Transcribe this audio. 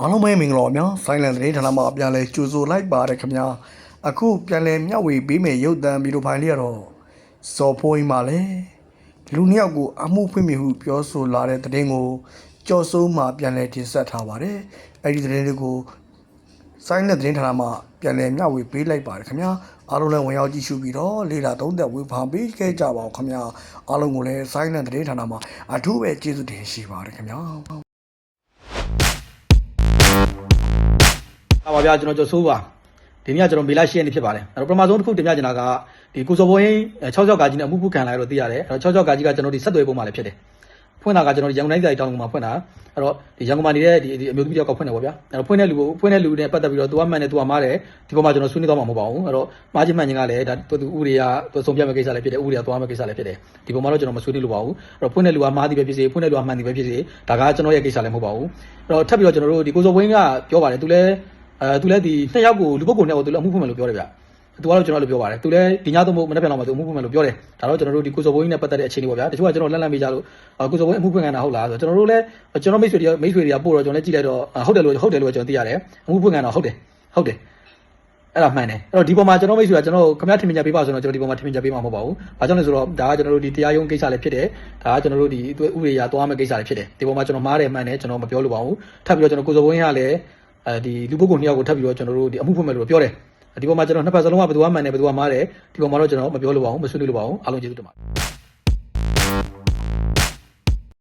အားလုံးပဲမင်္ဂလာပါများဆိုင်းလန်သတင်းဌာနမှာပြန်လဲကြိုဆိုလိုက်ပါတယ်ခင်ဗျာအခုပြန်လဲမျှဝေပေးမယ်ရုပ်သံဗီဒီယိုဖိုင်လေးကတော့စော်ဖိုးကြီးမှာလဲလူနှစ်ယောက်ကိုအမှုဖွင့်မိဟုပြောဆိုလာတဲ့သတင်းကိုကြော်စိုးမှာပြန်လဲတင်ဆက်ထားပါတယ်အဲ့ဒီသတင်းလေးကိုဆိုင်းလန်သတင်းဌာနမှာပြန်လဲမျှဝေပေးလိုက်ပါတယ်ခင်ဗျာအားလုံးလည်းဝင်ရောက်ကြည့်ရှုပြီးတော့လေ့လာသုံးသပ်ဝေဖန်ပေးခဲ့ကြပါဦးခင်ဗျာအားလုံးကိုလည်းဆိုင်းလန်သတင်းဌာနမှာအထူးပဲကျေးဇူးတင်ရှိပါတယ်ခင်ဗျာ ပါပါဗျာကျွန်တော်ကျော်ဆိုးပါဒီနေ့ကကျွန်တော်မေလ10ရက်နေ့ဖြစ်ပါတယ်အဲ့တော့ပထမဆုံးတစ်ခုတင်ပြချင်တာကဒီကိုစော်ဘိုးရင်6ကြောက်ကကြီးနဲ့အမှုပုခံလာရတော့သိရတယ်အဲ့တော့6ကြောက်ကကြီးကကျွန်တော်ဒီဆက်သွယ်ပုံမှာလည်းဖြစ်တယ်ဖွင့်တာကကျွန်တော်ရန်ကုန်တိုင်းဒေသကြီးတောင်ကုန်မှာဖွင့်တာအဲ့တော့ဒီရန်ကုန်မှာနေတဲ့ဒီအမျိုးသမီးတယောက်ကဖွင့်တယ်ပေါ့ဗျာအဲ့တော့ဖွင့်တဲ့လူကိုဖွင့်တဲ့လူနဲ့ပတ်သက်ပြီးတော့သူကမှန်တယ်သူကမှားတယ်ဒီပေါ်မှာကျွန်တော်ဆွေးနွေးသွားမှာမဟုတ်ပါဘူးအဲ့တော့မှားခြင်းမှန်ခြင်းကလည်းဒါသူသူဥရိယသူဆုံးဖြတ်မဲ့ကိစ္စလည်းဖြစ်တယ်ဥရိယသွားမဲ့ကိစ္စလည်းဖြစ်တယ်ဒီပေါ်မှာတော့ကျွန်တော်မဆွေးနွေးလို့ပါဘူးအဲ့တော့ဖွင့်တဲ့လူကမှားသည်ပဲဖြစ်စေဖွင့်တဲ့လူကမှန်သည်ပဲဖြစ်စေဒါကကျွန်တော်ရဲ့ကိစ္စလည်းမဟုတ်ပါဘူးအဲ့တော့ထပ်ပြီးတော့ကျွန်တော်တို့ဒီကိုစောဝင်းကပြောပါတယ်သူလည်း အဲသူလည်းဒီနှစ်ယောက်ကိုလူပုဂ္ဂိုလ်နှစ်ယောက်ကိုသူလည်းအမှုဖွင့်မယ်လို့ပြောတယ်ဗျ။သူကတော့ကျွန်တော်လည်းပြောပါတယ်။သူလည်းဒီညသုံးဖို့မနေ့ပြန်တော့မှသူအမှုဖွင့်မယ်လို့ပြောတယ်။ဒါတော့ကျွန်တော်တို့ဒီကိုစော်ဘိုးကြီးနဲ့ပတ်သက်တဲ့အခြေအနေပေါ့ဗျာ။တချို့ကကျွန်တော်လက်လန့်ပေးကြလို့အာကိုစော်ဘိုးအမှုဖွင့်ခံတာဟုတ်လားဆိုတော့ကျွန်တော်တို့လည်းကျွန်တော်မိတ်ဆွေတွေမိတ်ဆွေတွေကပို့တော့ကျွန်တော်လည်းကြည့်လိုက်တော့အာဟုတ်တယ်လို့ဟုတ်တယ်လို့ကျွန်တော်သိရတယ်။အမှုဖွင့်ခံတာဟုတ်တယ်။ဟုတ်တယ်။အဲ့ဒါမှန်တယ်။အဲ့တော့ဒီပေါ်မှာကျွန်တော်မိတ်ဆွေကကျွန်တော်ခင်ဗျားထင်မြင်ကြပေးပါဆိုတော့ကျွန်တော်ဒီပေါ်မှာထင်မြင်ကြပေးမှာမဟုတ်ပါဘူး။ဘာကြောင့်လဲဆိုတော့ဒါကကျွန်တော်တို့ဒီတရားရုံးကိစ္စလည်းဖြစ်တယ်။ဒါကကျွန်တော်တို့ဒီဥပဒေအရသွားမယ့်ကိစ္စလည်းဖြစ်တယ်။ဒီပေါ်မှာကျွန်တော်မှားတယ်မှန်တယ်ကျွန်တော်မပြောလို့ပါဘူး။ထပ်ပြီးတော့ကျွန်တော်ကိုစော်ဘိုးကြီးကလည်း အဲဒီလူပုဂ္ဂိုလ်နှစ်ယောက်ကိုထပ်ပြီးတော့ကျွန်တော်တို့ဒီအမှုဖွင့်မယ်လို့ပြောတယ်။ဒီပေါ်မှာကျွန်တော်နှစ်ဖက်စလုံးကဘယ်သူမှမှန်တယ်ဘယ်သူမှမှားတယ်ဒီပေါ်မှာတော့ကျွန်တော်မပြောလို့ပါဘူးမဆွေးနွေးလို့ပါဘူးအားလုံးကျေးဇူးတင်ပါတယ်